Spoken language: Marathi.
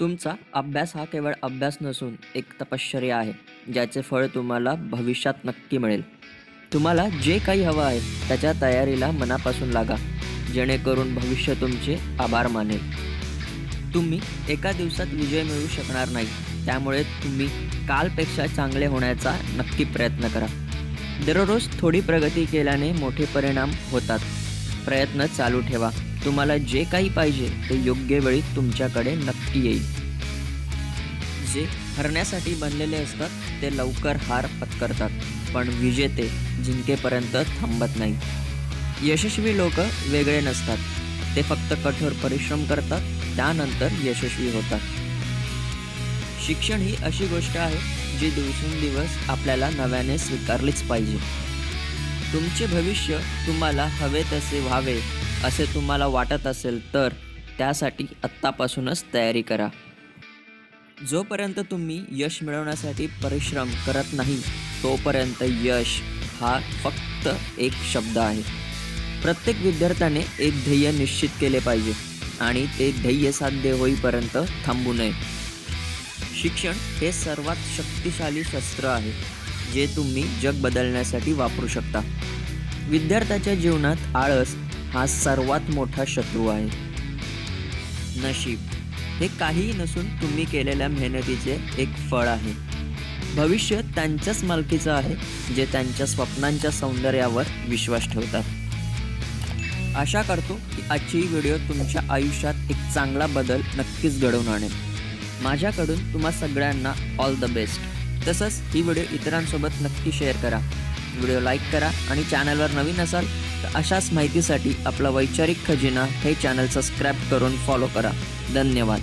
तुमचा अभ्यास हा केवळ अभ्यास नसून एक तपश्चर्या आहे ज्याचे फळ तुम्हाला भविष्यात नक्की मिळेल. तुम्हाला जे काही हवं आहे त्याच्या तयारीला मनापासून लागा जेणेकरून भविष्य तुमचे आभार मानेल. तुम्ही एका दिवसात विजय मिळवू शकणार नाही त्यामुळे तुम्ही कालपेक्षा चांगले होण्याचा नक्की प्रयत्न करा. दररोज थोडी प्रगती केल्याने मोठे परिणाम होतात. प्रयत्न चालू ठेवा. तुम्हाला जे काही पाहिजे ते योग्य वेळी तुमच्याकडे नक्की येईल. जे हरण्यासाठी बनलेले असतात ते लवकर हार पत्करतात पण विजेते जिंकेपर्यंत थांबत नाही. यशस्वी लोक वेगळे नसतात. ते फक्त कठोर परिश्रम करतात त्यानंतर यशस्वी होतात. शिक्षण ही अशी गोष्ट आहे जी दिवसेंदिवस आपल्याला नव्याने स्वीकारलीच पाहिजे. तुमचे भविष्य तुम्हाला हवे तसे व्हावे असे तुम्हाला वाटत असेल तर त्यासाठी आत्तापासूनच तयारी करा. जोपर्यंत तुम्ही यश मिळवण्यासाठी परिश्रम करत नाही तोपर्यंत यश हा फक्त एक शब्द आहे. प्रत्येक विद्यार्थ्याने एक ध्येय निश्चित केले पाहिजे आणि ते ध्येय साध्य होईपर्यंत थांबू नये. शिक्षण हे सर्वात शक्तिशाली शस्त्र आहे जे तुम्ही जग बदलण्यासाठी वापरू शकता. विद्यार्थ्याच्या जीवनात आळस हा सर्वात मोठा शत्रू आहे. नशीब. हे काहीही नसून तुम्ही केलेल्या मेहनतीचे एक फळ आहे. भविष्य त्यांच्याच मालकीचं आहे जे त्यांच्या स्वप्नांच्या सौंदर्यावर विश्वास ठेवतात. आशा करतो की आजची व्हिडिओ तुमच्या आयुष्यात एक चांगला बदल नक्कीच घडवून आणेल. माझ्याकडून तुम्हा सगळ्यांना ऑल द बेस्ट तसंच ही व्हिडिओ इतरांसोबत नक्की शेअर करा. व्हिडिओ लाईक करा आणि चॅनलवर नवीन असाल तर अशाच माहितीसाठी आपला वैचारिक खजिना हे चॅनल सबस्क्राईब करून फॉलो करा. धन्यवाद.